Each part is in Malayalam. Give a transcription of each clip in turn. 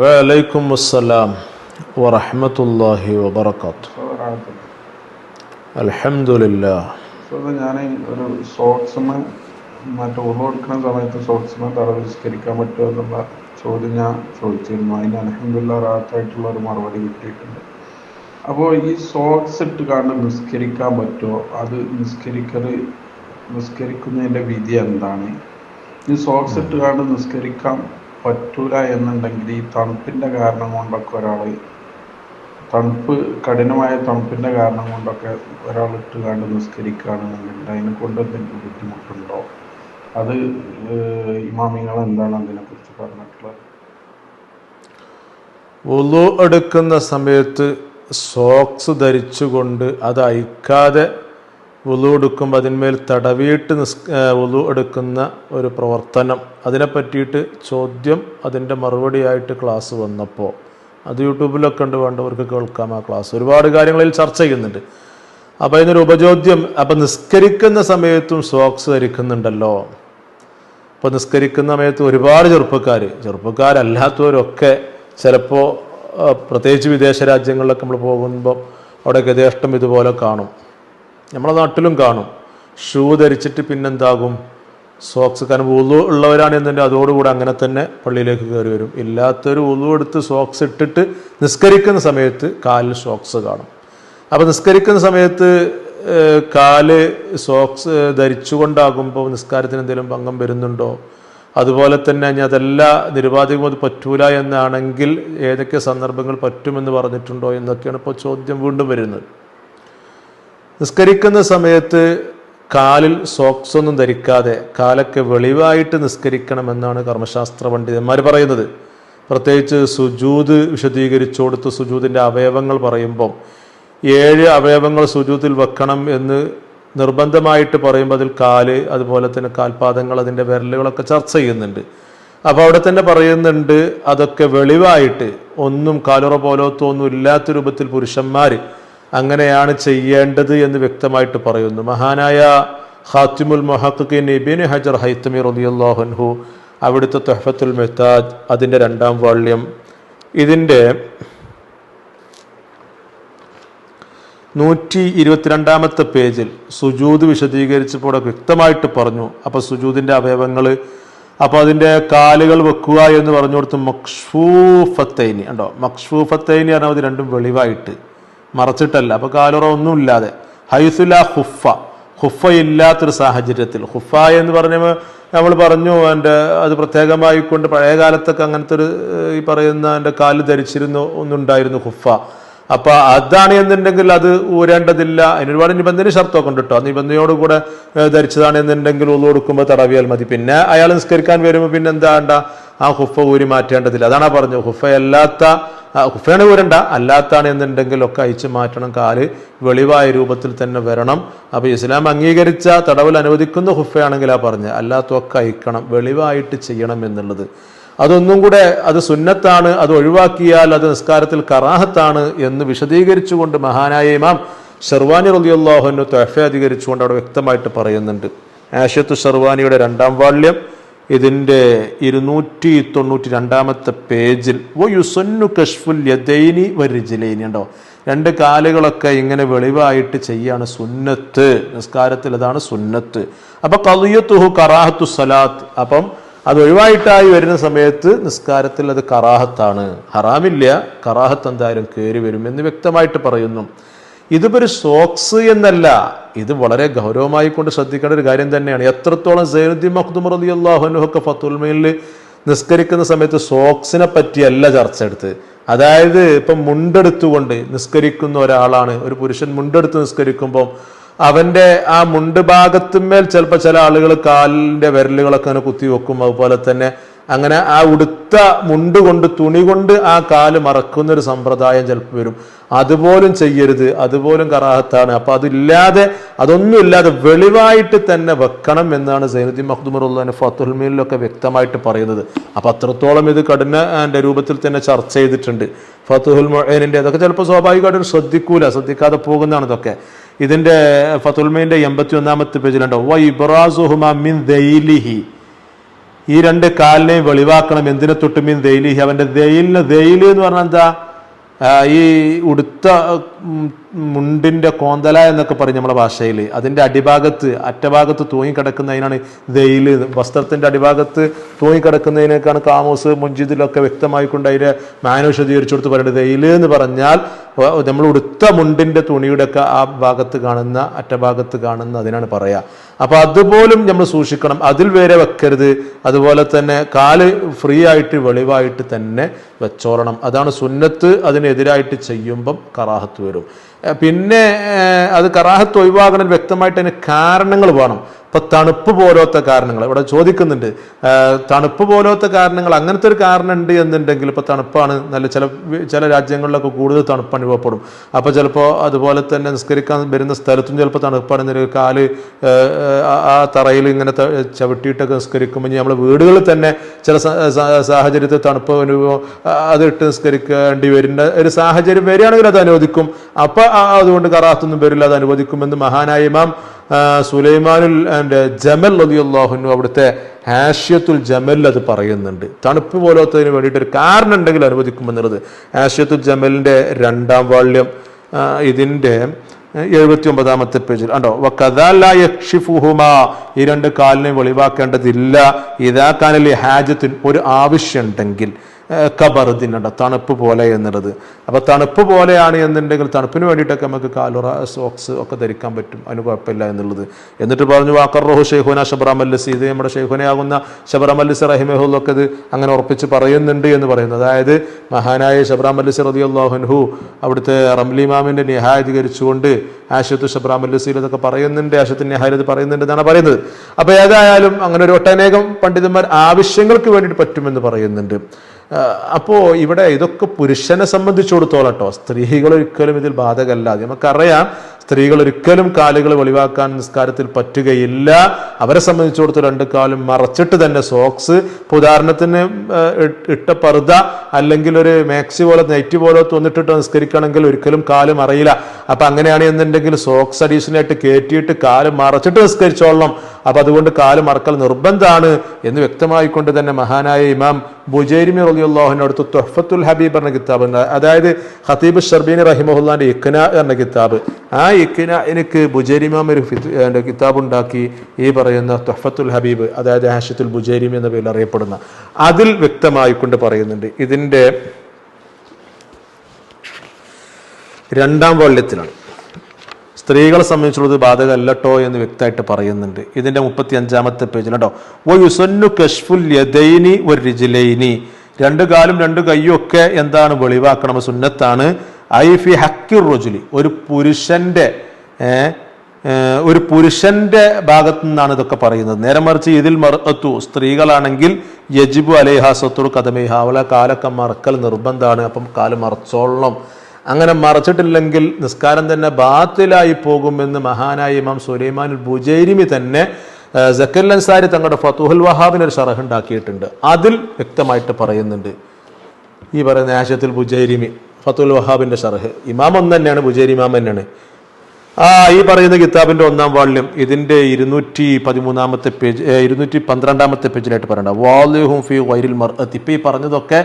വലൈക്കും അസ്സലാം വറഹമത്തല്ലാഹി വബർക്കാത്തു അലഹമില്ല ഞാൻ ഒരു സോക്സ്മൻ മറ്റേ ഉറവെടുക്കുന്ന സമയത്ത് സോക്സ്മൻ തറവിസ്കരിക്കാൻ പറ്റുമോ എന്നുള്ള ചോദ്യം ഞാൻ ചോദിച്ചിരുന്നു. അതിന് അലഹമില്ല റാത്തായിട്ടുള്ള ഒരു മറുപടി കിട്ടിയിട്ടുണ്ട്. അപ്പോൾ ഈ സോക്സ് ഇട്ട് കാരണം നിസ്കരിക്കാൻ പറ്റുമോ? അത് നിസ്കരിക്കൽ നിസ്കരിക്കുന്നതിന്റെ വിധി എന്താണ്? ഈ സോക്സ് ഇട്ട് കാരണം നിസ്കരിക്കാം പറ്റൂല എന്നുണ്ടെങ്കിൽ ഈ തണുപ്പിന്റെ കാരണം കൊണ്ടൊക്കെ ഒരാൾ തണുപ്പ് കഠിനമായ തണുപ്പിന്റെ കാരണം കൊണ്ടൊക്കെ ഒരാൾ ഇട്ട് കണ്ട് നിസ്കരിക്കുകയാണെന്നുണ്ടെങ്കിൽ അതിനെ കൊണ്ട് എന്തെങ്കിലും ബുദ്ധിമുട്ടുണ്ടോ? അത് ഇമാമിങ്ങൾ എന്താണ് അതിനെക്കുറിച്ച് പറഞ്ഞിട്ടുള്ളത്? വുളു എടുക്കുന്ന സമയത്ത് സോക്സ് ധരിച്ചുകൊണ്ട് അത് അയക്കാതെ വുളു എടുക്കുമ്പോൾ അതിന്മേൽ തടവിയിട്ട് നിസ് വുളു എടുക്കുന്ന ഒരു പ്രവർത്തനം. അതിനെ പറ്റിയിട്ട് ചോദ്യം അതിന്റെ മറുപടിയായിട്ട് ക്ലാസ് വന്നപ്പോൾ അത് യൂട്യൂബിലൊക്കെ ഉണ്ട് വേണ്ടവർക്ക് കേൾക്കാം ആ ക്ലാസ്. ഒരുപാട് കാര്യങ്ങളിൽ ചർച്ച ചെയ്യുന്നുണ്ട്. അപ്പോൾ അതിനൊരു ഉപചോദ്യം അപ്പം നിസ്കരിക്കുന്ന സമയത്തും സോക്സ് ധരിക്കുന്നുണ്ടല്ലോ. അപ്പോൾ നിസ്കരിക്കുന്ന സമയത്ത് ഒരുപാട് ചെറുപ്പക്കാർ ചെറുപ്പക്കാരല്ലാത്തവരൊക്കെ ചിലപ്പോൾ പ്രത്യേകിച്ച് വിദേശ രാജ്യങ്ങളിലൊക്കെ നമ്മൾ പോകുമ്പോൾ അവിടെ ഗതേഷ്ടം ഇതുപോലെ കാണും. നമ്മുടെ നാട്ടിലും കാണും. ഷൂ ധരിച്ചിട്ട് പിന്നെന്താകും? സോക്സ് കാരണം ഉളു ഉള്ളവരാണ് എന്നുണ്ടെങ്കിൽ അതോടുകൂടെ അങ്ങനെ തന്നെ പള്ളിയിലേക്ക് കയറി വരും. ഇല്ലാത്തൊരു ഉളു എടുത്ത് സോക്സ് ഇട്ടിട്ട് നിസ്കരിക്കുന്ന സമയത്ത് കാലിൽ സോക്സ് കാണും. അപ്പോൾ നിസ്കരിക്കുന്ന സമയത്ത് കാൽ സോക്സ് ധരിച്ചുകൊണ്ടാകുമ്പോൾ നിസ്കാരത്തിന് എന്തെങ്കിലും ഭംഗം വരുന്നുണ്ടോ? അതുപോലെ തന്നെ ഇനി അതല്ല നിരുപാധികം അത് പറ്റൂല എന്നാണെങ്കിൽ ഏതൊക്കെ സന്ദർഭങ്ങൾ പറ്റുമെന്ന് പറഞ്ഞിട്ടുണ്ടോ എന്നൊക്കെയാണ് ഇപ്പോൾ ചോദ്യം വീണ്ടും വരുന്നത്. നിസ്കരിക്കുന്ന സമയത്ത് കാലിൽ സോക്സ് ഒന്നും ധരിക്കാതെ കാലൊക്കെ വെളിവായിട്ട് നിസ്കരിക്കണമെന്നാണ് കർമ്മശാസ്ത്ര പണ്ഡിതന്മാർ പറയുന്നത്. പ്രത്യേകിച്ച് സുജൂത് വിശദീകരിച്ചു കൊടുത്ത് സുജൂതിന്റെ അവയവങ്ങൾ പറയുമ്പം ഏഴ് അവയവങ്ങൾ സുജൂതിൽ വെക്കണം എന്ന് നിർബന്ധമായിട്ട് പറയുമ്പോൾ അതിൽ കാൽ അതുപോലെ തന്നെ കാൽപാദങ്ങൾ അതിന്റെ വിരലുകളൊക്കെ ചർച്ച ചെയ്യുന്നുണ്ട്. അപ്പോൾ അവിടെ തന്നെ പറയുന്നുണ്ട് അതൊക്കെ വെളിവായിട്ട് ഒന്നും കാലുറ പോലത്തോ ഒന്നും ഇല്ലാത്ത രൂപത്തിൽ പുരുഷന്മാർ അങ്ങനെയാണ് ചെയ്യേണ്ടത് എന്ന് വ്യക്തമായിട്ട് പറയുന്നു. മഹാനായ ഇബിൻ ഹജർ ഹൈത്തമി റളിയല്ലാഹു അവിടുത്തെ തെഹഫത്തുൽ മെഹ്താജ് അതിന്റെ രണ്ടാം വാള്യം. ഇതിന്റെ നൂറ്റി ഇരുപത്തിരണ്ടാമത്തെ പേജിൽ സുജൂദ് വിശദീകരിച്ചപ്പോൾ വ്യക്തമായിട്ട് പറഞ്ഞു. അപ്പോൾ സുജൂദിന്റെ അവയവങ്ങൾ അപ്പോൾ അതിന്റെ കാലുകൾ വെക്കുക എന്ന് പറഞ്ഞു കൊടുത്ത് മക്ഷൂഫത്തൈനി ഉണ്ടോ മക്ഷൂഫത്തൈനി പറഞ്ഞാൽ അത് രണ്ടും വെളിവായിട്ട്. മറച്ചിട്ടല്ല. അപ്പോൾ കാലുറ ഒന്നും ഇല്ലാതെ ഹൈസുല ഹുഫ ഹുഫ ഇല്ലാത്തൊരു സാഹചര്യത്തിൽ. ഹുഫ എന്ന് പറഞ്ഞപ്പോൾ നമ്മൾ പറഞ്ഞു എന്റെ അത് പ്രത്യേകമായി കൊണ്ട് പഴയ കാലത്തൊക്കെ അങ്ങനത്തെ ഒരു ഈ പറയുന്ന എന്റെ കാൽ ധരിച്ചിരുന്നു ഒന്നുണ്ടായിരുന്നു ഹുഫ അപ്പൊ അതാണ് എന്നുണ്ടെങ്കിൽ അത് ഊരേണ്ടതില്ല. അതിന് ഒരുപാട് നിബന്ധന ഷർത്തൊക്കെ ഉണ്ട് കേട്ടോ. ആ നിബന്ധനയോടുകൂടെ ധരിച്ചതാണ് എന്നുണ്ടെങ്കിൽ ഉള്ളു കൊടുക്കുമ്പോൾ തടവിയാൽ മതി. പിന്നെ അയാൾ നിസ്കരിക്കാൻ വരുമ്പോൾ പിന്നെ എന്താണ്ട ആ ഹുഫ ഊരി മാറ്റേണ്ടതില്ല. അതാണ് പറഞ്ഞു ഹുഫയല്ലാത്ത ഹുഫയാണ് ഊരണ്ട. അല്ലാത്താണ് എന്നുണ്ടെങ്കിൽ ഒക്കെ അയച്ചു മാറ്റണം. കാൽ വെളിവായ രൂപത്തിൽ തന്നെ വരണം. അപ്പൊ ഇസ്ലാം അംഗീകരിച്ച തടവിൽ അനുവദിക്കുന്ന ഹുഫയാണെങ്കിൽ ആ പറഞ്ഞത്. അല്ലാത്തൊക്കെ അയക്കണം വെളിവായിട്ട് ചെയ്യണം എന്നുള്ളത്. അതൊന്നും കൂടെ അത് സുന്നത്താണ് അത് ഒഴിവാക്കിയാൽ അത് നിസ്കാരത്തിൽ കറാഹത്താണ് എന്ന് വിശദീകരിച്ചുകൊണ്ട് മഹാനായ ഇമാം ഷെർവാനി റലിയുള്ളാഹുനു തൊഫ അധികരിച്ചുകൊണ്ട് അവിടെ വ്യക്തമായിട്ട് പറയുന്നുണ്ട്. ആഷത്ത് ഷെർവാനിയുടെ രണ്ടാം വാള്യം ഇതിന്റെ ഇരുന്നൂറ്റി തൊണ്ണൂറ്റി രണ്ടാമത്തെ പേജിൽ ഓ യുസൊന്നു കഷ്ഫുൽ യദൈനി വരിജിലൈനി ഉണ്ടോ? രണ്ട് കാലുകളൊക്കെ ഇങ്ങനെ വെളിവായിട്ട് ചെയ്യാണ് സുന്നത്ത്. നിസ്കാരത്തിൽ അതാണ് സുന്നത്ത്. അപ്പൊ കലിയത്തുഹു കറാഹത്തു സലാത്ത്. അപ്പം അത് ഒഴിവായിട്ടായി വരുന്ന സമയത്ത് നിസ്കാരത്തിൽ അത് കറാഹത്താണ്. ഹറാമില്ല കറാഹത്ത് എന്തായാലും കയറി വരും എന്ന് വ്യക്തമായിട്ട് പറയുന്നു. ഇതിപ്പോ ഒരു സോക്സ് എന്നല്ല ഇത് വളരെ ഗൗരവമായി കൊണ്ട് ശ്രദ്ധിക്കേണ്ട ഒരു കാര്യം തന്നെയാണ്. എത്രത്തോളം സൈനുദ്ദീൻ മഖ്ദും റലി അള്ളാഹുനൊക്കെ ഫത്തുൽമയിൽ നിസ്കരിക്കുന്ന സമയത്ത് സോക്സിനെ പറ്റിയല്ല ചർച്ച എടുത്ത്. അതായത് ഇപ്പം മുണ്ടെടുത്തുകൊണ്ട് നിസ്കരിക്കുന്ന ഒരാളാണ്. ഒരു പുരുഷൻ മുണ്ടെടുത്ത് നിസ്കരിക്കുമ്പോൾ അവന്റെ ആ മുണ്ട് ഭാഗത്തുമേൽ ചിലപ്പോൾ ചില ആളുകൾ കാലിന്റെ വിരലുകളൊക്കെ അങ്ങനെ കുത്തി വെക്കും. അതുപോലെ തന്നെ അങ്ങനെ ആ ഉടുത്ത മുണ്ട് കൊണ്ട് തുണി കൊണ്ട് ആ കാൽ മറക്കുന്ന ഒരു സമ്പ്രദായം ചിലപ്പോൾ വരും. അതുപോലും ചെയ്യരുത്. അതുപോലും കറാഹത്താണ്. അപ്പൊ അതില്ലാതെ അതൊന്നും ഇല്ലാതെ വെളിവായിട്ട് തന്നെ വെക്കണം എന്നാണ് സൈനുദ്ദീൻ മഖ്ദുമറുല്ലാൻ ഫത്തുൽമീനിലൊക്കെ വ്യക്തമായിട്ട് പറയുന്നത്. അപ്പൊ അത്രത്തോളം ഇത് കഠിന രൂപത്തിൽ തന്നെ ചർച്ച ചെയ്തിട്ടുണ്ട്. ഫത്തുഹുൽ മൊഹേനിന്റെ അതൊക്കെ ചിലപ്പോൾ സ്വാഭാവികമായിട്ട് ശ്രദ്ധിക്കൂല. ശ്രദ്ധിക്കാതെ പോകുന്നതാണ് ഇതൊക്കെ ഇതിന്റെ ഫതുൽമീന്റെ എൺപത്തി ഒന്നാമത്തെ പേജിലുണ്ടോ? വ ഇബ്രാസുഹുമ മിൻ ദൈലിഹി. ഈ രണ്ട് കാലിനെയും വെളിവാക്കണം. എന്തിനെ തൊട്ട് മീൻ ദൈലിഹി? അവന്റെ ദൈലിന് ദൈലി എന്ന് പറഞ്ഞാൽ എന്താ? ഈ ഉടുത്ത ഉം, മുണ്ടിന്റെ കോന്തല എന്നൊക്കെ പറയും നമ്മളെ ഭാഷയിൽ അതിന്റെ അടിഭാഗത്ത് അറ്റഭാഗത്ത് തൂങ്ങിക്കിടക്കുന്നതിനാണ് ദൈൽ വസ്ത്രത്തിന്റെ അടിഭാഗത്ത് തൂങ്ങിക്കിടക്കുന്നതിനേക്കാണ് കാമോസ് മുഞ്ചിദിലൊക്കെ വ്യക്തമായിക്കൊണ്ട് അതിന്റെ മാന വിശദീകരിച്ചു കൊടുത്ത് പറയുന്നത് ദൈൽ എന്ന് പറഞ്ഞാൽ നമ്മൾ ഉടുത്ത മുണ്ടിന്റെ തുണിയുടെ ഒക്കെ ആ ഭാഗത്ത് കാണുന്ന അറ്റഭാഗത്ത് കാണുന്ന അതിനാണ് പറയുക അപ്പോൾ അതുപോലും നമ്മൾ സൂക്ഷിക്കണം. അതിൽ വേറെ വെക്കരുത്. അതുപോലെ തന്നെ കാൽ ഫ്രീ ആയിട്ട് വെളിവായിട്ട് തന്നെ വെച്ചോളണം. അതാണ് സുന്നത്ത് അതിനെതിരായിട്ട് ചെയ്യുമ്പം കറാഹത്ത് വരും. പിന്നെ അത് കറാഹത്ത് ഒഴിവാകണമെങ്കിൽ വ്യക്തമായിട്ട് അതിന് കാരണങ്ങൾ വേണം. ഇപ്പൊ തണുപ്പ് പോലത്തെ കാരണങ്ങൾ ഇവിടെ ചോദിക്കുന്നുണ്ട് തണുപ്പ് പോലത്തെ കാരണങ്ങൾ അങ്ങനത്തെ ഒരു കാരണം ഉണ്ട് എന്നുണ്ടെങ്കിൽ ഇപ്പൊ തണുപ്പാണ് നല്ല ചില ചില രാജ്യങ്ങളിലൊക്കെ കൂടുതൽ തണുപ്പ് അനുഭവപ്പെടും. അപ്പൊ ചിലപ്പോൾ അതുപോലെ തന്നെ നിസ്കരിക്കാൻ വരുന്ന സ്ഥലത്തും ചിലപ്പോൾ തണുപ്പാണെന്നൊരു കാൽ ആ- തറയിൽ ഇങ്ങനെ ചവിട്ടിയിട്ടൊക്കെ നിസ്കരിക്കുമ്പോൾ നമ്മുടെ വീടുകളിൽ തന്നെ ചില സാഹചര്യത്തിൽ തണുപ്പ് അനുഭവം അതിട്ട് നിസ്കരിക്കേണ്ടി വരുന്ന ഒരു സാഹചര്യം വരികയാണെങ്കിൽ അത് അനുവദിക്കും. അപ്പൊ അതുകൊണ്ട് കറാത്തൊന്നും വരില്ല അത് അനുവദിക്കുമെന്ന് മഹാനായ ഇമാം സുലൈമാനുൽ ആൻഡ് ജമൽ അലിയുള്ളാഹുനു അവിടുത്തെ ഹാഷ്യത്തുൽ ജമൽ അത് പറയുന്നുണ്ട്. തണുപ്പ് പോലത്തതിന് വേണ്ടിയിട്ട് ഒരു കാരണം ഉണ്ടെങ്കിൽ അനുവദിക്കുമെന്നുള്ളത് ഹാഷ്യത്തുൽ ജമലിന്റെ രണ്ടാം വാള്യം ഇതിന്റെ എഴുപത്തി ഒമ്പതാമത്തെ പേജിൽ. ഉണ്ടോ യക്ഷിഫുഹുമ. ഈ രണ്ട് കാലിനെ വെളിവാക്കേണ്ടതില്ല. ഇതാക്കാനല്ലേ കാനലി ഹാജത്തിന് ഒരു ആവശ്യമുണ്ടെങ്കിൽ. കബറുദിനുണ്ട് തണുപ്പ് പോലെ എന്നുള്ളത്. അപ്പോൾ തണുപ്പ് പോലെയാണ് എന്നുണ്ടെങ്കിൽ തണുപ്പിന് വേണ്ടിയിട്ടൊക്കെ നമുക്ക് കാലുറ സോക്സ് ഒക്കെ ധരിക്കാൻ പറ്റും. അതിന് കുഴപ്പമില്ല എന്നുള്ളത്. എന്നിട്ട് പറഞ്ഞു വാക്കറോഹു ഷെയ്ഖുന ഷബ്രാമല്ലസ് ഇത് നമ്മുടെ ഷെയ്ഖുനയാകുന്ന ഷബ്രാമല്ലസ് റഹിമഹുലൊക്കെ ഇത് അങ്ങനെ ഉറപ്പിച്ച് പറയുന്നുണ്ട് എന്ന് പറയുന്നു. അതായത് മഹാനായ ഷബ്രാമല്ലസ് റതി അള്ളാഹുൻഹു അവിടുത്തെ റംലിമാമിന്റെ നിഹായീകരിച്ചുകൊണ്ട് ആശത്ത് ഷബ്രാമല്ലസിൽ ഇതൊക്കെ പറയുന്നുണ്ട് ആശത്ത് നിഹായ ഇത് പറയുന്നുണ്ട് എന്നാണ് പറയുന്നത്. അപ്പോൾ ഏതായാലും അങ്ങനെ ഒരു ഒട്ടനേകം പണ്ഡിതന്മാർ ആവശ്യങ്ങൾക്ക് വേണ്ടിയിട്ട് പറ്റുമെന്ന് പറയുന്നുണ്ട്. ആ, അപ്പോ ഇവിടെ ഇതൊക്കെ പുരുഷനെ സംബന്ധിച്ചിടത്തോളം കേട്ടോ സ്ത്രീകൾ ഒരിക്കലും ഇതിൽ ബാധകല്ല നമുക്കറിയാം സ്ത്രീകൾ ഒരിക്കലും കാലുകൾ വെളിവാക്കാൻ നിസ്കാരത്തിൽ പറ്റുകയില്ല. അവരെ സംബന്ധിച്ചിടത്തോളം രണ്ട് കാലും മറച്ചിട്ട് തന്നെ സോക്സ് ഇപ്പൊ ഉദാഹരണത്തിന് ഇട്ട പർദ്ദ അല്ലെങ്കിൽ ഒരു മാക്സി പോലെ നെറ്റ് പോലെ തോന്നിട്ടിട്ട് നിസ്കരിക്കണമെങ്കിൽ ഒരിക്കലും കാലും മറയില്ല. അപ്പൊ അങ്ങനെയാണ് എന്നുണ്ടെങ്കിൽ സോക്സ് അഡീഷണലായിട്ട് കയറ്റിയിട്ട് കാൽ മറച്ചിട്ട് നിസ്കരിച്ചോളണം. അപ്പൊ അതുകൊണ്ട് കാൽ മറക്കൽ നിർബന്ധമാണ് എന്ന് വ്യക്തമായിക്കൊണ്ട് തന്നെ മഹാനായ ഇമാം ബുജൈരിമി റലിയുള്ളാഹുവിന്റെ അടുത്ത് തൊഹഫത്തുൽ ഹബീബ് എന്ന കിതാബ് അതായത് ഹത്തീബ് ഷർബീനി റഹിമഹുല്ലാന്റെ ഇഖ്ന എന്ന കിതാബ്. ആ ഇഖ്ന എനിക്ക് ബുജൈരിമാം ഒരു കിതാബ് ഉണ്ടാക്കി ഈ പറയുന്ന തൊഹഫത്തുൽ ഹബീബ് അതായത് ഹാഷത്തുൽ ബുജൈരിമി എന്ന പേരിൽ അറിയപ്പെടുന്ന അതിൽ വ്യക്തമായിക്കൊണ്ട് പറയുന്നുണ്ട്. ഇതിന്റെ രണ്ടാം വള്യത്തിലാണ് സ്ത്രീകളെ സംബന്ധിച്ചുള്ളത് ബാധകമല്ലട്ടോ എന്ന് വ്യക്തമായിട്ട് പറയുന്നുണ്ട്. ഇതിന്റെ മുപ്പത്തി അഞ്ചാമത്തെ പേജിൽ കേട്ടോ ഓ യുസന്നു കഷ്ഫുൽ യദൈനി ഒരു രിജിലൈനി രണ്ട് കാലും രണ്ട് കൈയും ഒക്കെ എന്താണ് വെളിവാക്കണം? സുന്നത്താണ്. ഐ ഫി ഹക്കിർ റൊജുലി. ഒരു പുരുഷന്റെ ഒരു പുരുഷന്റെ ഭാഗത്തു നിന്നാണ് ഇതൊക്കെ പറയുന്നത്. നേരെ മറിച്ച് ഇതിൽ മറത്തു സ്ത്രീകളാണെങ്കിൽ യജിബു അലേഹ സത്തുർ കഥമേഹ അവളെ കാലൊക്കെ മറക്കൽ നിർബന്ധമാണ്. അപ്പം കാൽ മറച്ചോളണം. അങ്ങനെ മറച്ചിട്ടില്ലെങ്കിൽ നിസ്കാരം തന്നെ ബാത്തിലായി പോകുമെന്ന് മഹാനായ ഇമാം സുലൈമാനുൽ ബുജൈരിമി തന്നെ സക്കർ അൻസാരി തങ്ങളുടെ ഫത്തുഹുൽ വഹാബിന് ഒരു ഷറഹ് ഉണ്ടാക്കിയിട്ടുണ്ട്. അതിൽ വ്യക്തമായിട്ട് പറയുന്നുണ്ട്. ഈ പറയുന്ന ആശയത്തിൽ ബുജൈരിമി ഫത്തുൽ വഹാബിന്റെ ഷറഹ്. ഇമാം ഒന്ന് തന്നെയാണ് ബുജൈരി ഇമാം തന്നെയാണ്. ആ ഈ പറയുന്ന കിതാബിന്റെ ഒന്നാം വാള്യം ഇതിന്റെ ഇരുന്നൂറ്റി പതിമൂന്നാമത്തെ പേജ് ഇരുന്നൂറ്റി പന്ത്രണ്ടാമത്തെ പേജിലായിട്ട് പറയണ്ട. വാലിഹും ഫി വൈരിൽ മർ ഇപ്പൊ ഈ പറഞ്ഞതൊക്കെ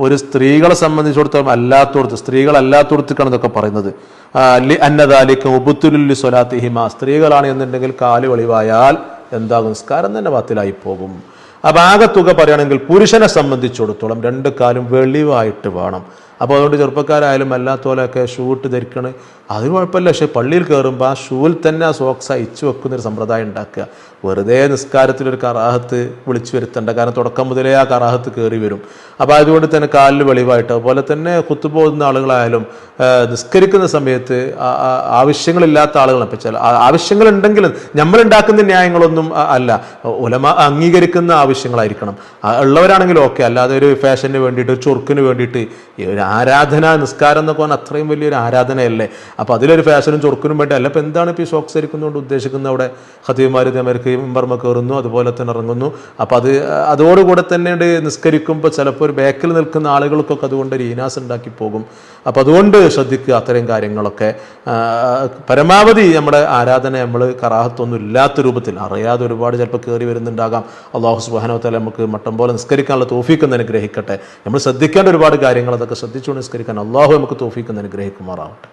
ഒരു സ്ത്രീകളെ സംബന്ധിച്ചിടത്തോളം അല്ലാത്തോടത്ത് സ്ത്രീകൾ അല്ലാത്തോടത്തേക്കാണ് ഇതൊക്കെ പറയുന്നത്. ലി അന്നദാലിക്ക് ഉബുത്തുലുല്ലി സ്വലാത്തിഹിമ. സ്ത്രീകളാണ് എന്നുണ്ടെങ്കിൽ കാൽ വെളിവായാൽ എന്താകും? നിസ്കാരം തന്നെ ബാത്തിലായി പോകും. അപ്പം ആകെ തുക പറയുകയാണെങ്കിൽ പുരുഷനെ സംബന്ധിച്ചിടത്തോളം രണ്ട് കാലും വെളിവായിട്ട് വേണം. അപ്പോൾ അതുകൊണ്ട് ചെറുപ്പക്കാരായാലും അല്ലാത്തോലൊക്കെ ഷൂട്ട് ധരിക്കണം അത് കുഴപ്പമില്ല. പക്ഷേ പള്ളിയിൽ കയറുമ്പോൾ ആ ഷൂവിൽ തന്നെ ആ സോക്സ് അയച്ചു വെക്കുന്ന ഒരു സമ്പ്രദായം ഉണ്ടാക്കുക. വെറുതെ നിസ്കാരത്തിലൊരു കറാഹത്ത് വിളിച്ചു വരുത്തേണ്ട. കാരണം തുടക്കം മുതലേ ആ കറാഹത്ത് കയറി വരും. അപ്പോൾ അതുകൊണ്ട് തന്നെ കാലിൽ വെളിവായിട്ട്. അതുപോലെ തന്നെ കുത്തുപോകുന്ന ആളുകളായാലും നിസ്കരിക്കുന്ന സമയത്ത് ആവശ്യങ്ങളില്ലാത്ത ആളുകൾ അപ്പം ചില ആ- ആവശ്യങ്ങളുണ്ടെങ്കിലും നമ്മളുണ്ടാക്കുന്ന ന്യായങ്ങളൊന്നും അല്ല. ഉലമ അംഗീകരിക്കുന്ന ആവശ്യങ്ങളായിരിക്കണം. ഉള്ളവരാണെങ്കിലും ഓക്കെ. അല്ലാതെ ഒരു ഫാഷന് വേണ്ടിയിട്ട് ഒരു വേണ്ടിയിട്ട് ആരാധന നിസ്കാരം എന്നൊക്കെ പറഞ്ഞാൽ അത്രയും വലിയൊരു ആരാധനയല്ലേ? അപ്പോൾ അതിലൊരു ഫാഷനും ചൊറുക്കിനും വേണ്ടി അല്ല. അപ്പോൾ എന്താണ് ഇപ്പോൾ ഈ ഷോക്ക് ധരിക്കുന്നതുകൊണ്ട് ഉദ്ദേശിക്കുന്നത്? അവിടെ ഹതീമാർ ഇതേമാർക്ക് മെമ്പർമ കയറുന്നു അതുപോലെ തന്നെ ഇറങ്ങുന്നു. അപ്പോൾ അത് അതോടുകൂടെ തന്നെ നിസ്കരിക്കുമ്പോൾ ചിലപ്പോൾ ഒരു ബാക്കിൽ നിൽക്കുന്ന ആളുകൾക്കൊക്കെ അതുകൊണ്ട് ഒരു ഈനാസ് ഉണ്ടാക്കി പോകും. അപ്പോൾ അതുകൊണ്ട് ശ്രദ്ധിക്കുക അത്തരം കാര്യങ്ങളൊക്കെ. പരമാവധി നമ്മുടെ ആരാധന നമ്മൾ കറാഹത്തൊന്നും ഇല്ലാത്ത രൂപത്തിൽ അറിയാതെ ഒരുപാട് ചിലപ്പോൾ കയറി വരുന്നുണ്ടാകാം. അള്ളാഹു സുബാനോത്തല നമുക്ക് മട്ടം പോലെ നിസ്കരിക്കാനുള്ള തോഫീക്ക് അനുഗ്രഹിക്കട്ടെ. നമ്മൾ ശ്രദ്ധിക്കേണ്ട ഒരുപാട് കാര്യങ്ങൾ അതൊക്കെ ശ്രദ്ധിച്ചുകൊണ്ട് നിസ്കരിക്കാൻ അള്ളാഹു നമുക്ക് തോഫിക്കുന്ന അനുഗ്രഹിക്കുമാറാവട്ടെ.